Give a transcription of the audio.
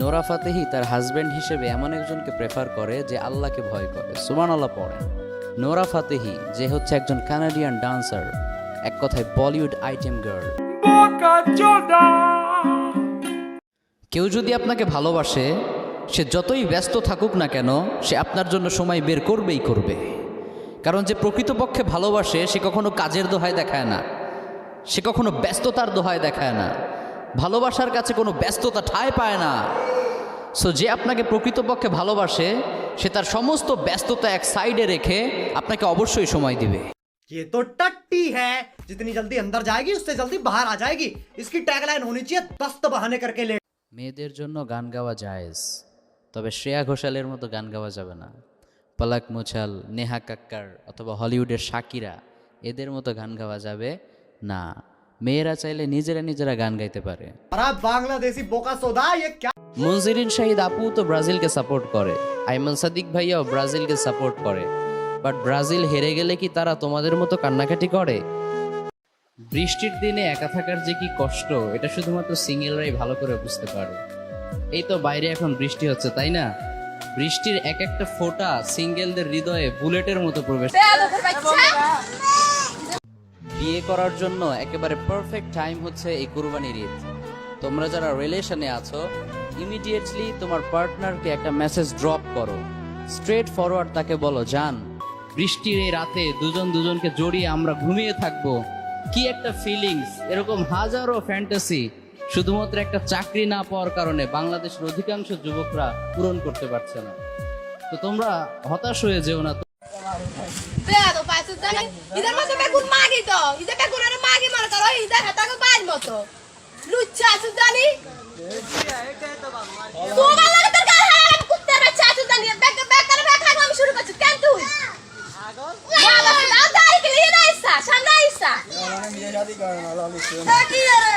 Nora Fatehi তার husband হিসেবে এমন একজনকে প্রেফার করে যে আল্লাহকে ভয় করে। সুমান আল্লাহ পড়ে। নোরা ফাতেহি যে হচ্ছে একজন কানাডিয়ান ডান্সার এক কথায় বলিউড আইটেম গার্ল কেউ যদি আপনাকে ভালোবাসে সে যতই ব্যস্ত থাকুক না কেন সে আপনার জন্য সময় বের করবেই করবে। কারণ যে প্রকৃতপক্ষে ভালোবাসে সে কখনো কাজের দোহায় দেখায় না। সে কখনো ব্যস্ততার দোহায় দেখায় না। ভালোবাসার কাছে কোনো ব্যস্ততা ঠাঁই পায় না সো যে আপনাকে প্রকৃতপক্ষে ভালোবাসে সে তার সমস্ত ব্যস্ততা এক সাইডে রেখে আপনাকে অবশ্যই সময় দিবে ये तो टट्टी है जितनी जल्दी अंदर जाएगी उससे जल्दी बाहर आ जाएगी इसकी टैगलाइन होनी चाहिए दस्त बहाने करके ले মেয়েদের জন্য গান গাওয়া জায়েজ তবে শ্রেয়া ঘোষালের মতো গান গাওয়া যাবে না পলাক মুছাল নেহা কাক্কার অথবা হলিউডের শাকিরা এদের মতো গান গাওয়া যাবে না মেয়েরা চাইলে নিজেরা নিজেরা গান গাইতে পারে। বাংলাদেশি মঞ্জিরিন শাহিদ আপু তো ব্রাজিলকে সাপোর্ট করে। আইমান সাদিক ভাইয়াও ব্রাজিলকে সাপোর্ট করে। বাট ব্রাজিল হেরে গেলে কি তারা তোমাদের মতো কান্নাকাটি করে? বৃষ্টির দিনে একা থাকার যে কি কষ্ট এটা শুধুমাত্র সিঙ্গেলরাই ভালো করে বুঝতে পারে। এই তো বাইরে এখন বৃষ্টি হচ্ছে তাই না? বৃষ্টির এক একটা ফোঁটা সিঙ্গেলদের হৃদয়ে বুলেটের মতো প্রবেশ বিয়ে করার জন্য একেবারে পারফেক্ট টাইম হচ্ছে এই কুরবানির ঈদ। তোমরা যারা রিলেশনে আছো ইমিডিয়েটলি তোমার পার্টনারকে একটা মেসেজ ড্রপ করো। স্ট্রেট ফরওয়ার্ড তাকে বলো, জান, বৃষ্টির এই রাতে দুজন দুজনকে জড়িয়ে আমরা ঘুমিয়ে থাকব। কি একটা ফিলিংস এরকম হাজারো ফ্যান্টাসি শুধুমাত্র একটা চাকরি না পাওয়ার কারণে বাংলাদেশের অধিকাংশ যুবকরা পূরণ করতে পারছে না। তো তোমরা হতাশ হয়ে যেও না Ida mas eu pego magi to. Ida pego na magi mano karo ida hata ko pai moto. Lucha tu dani. Tu gala ka tar kar hai kutte bacha tu dani. Back back kar back hai আমি শুরু করছি কেন তুই? বাবা দাও তাই কি না ইসা সামনে ইসা। কি রে?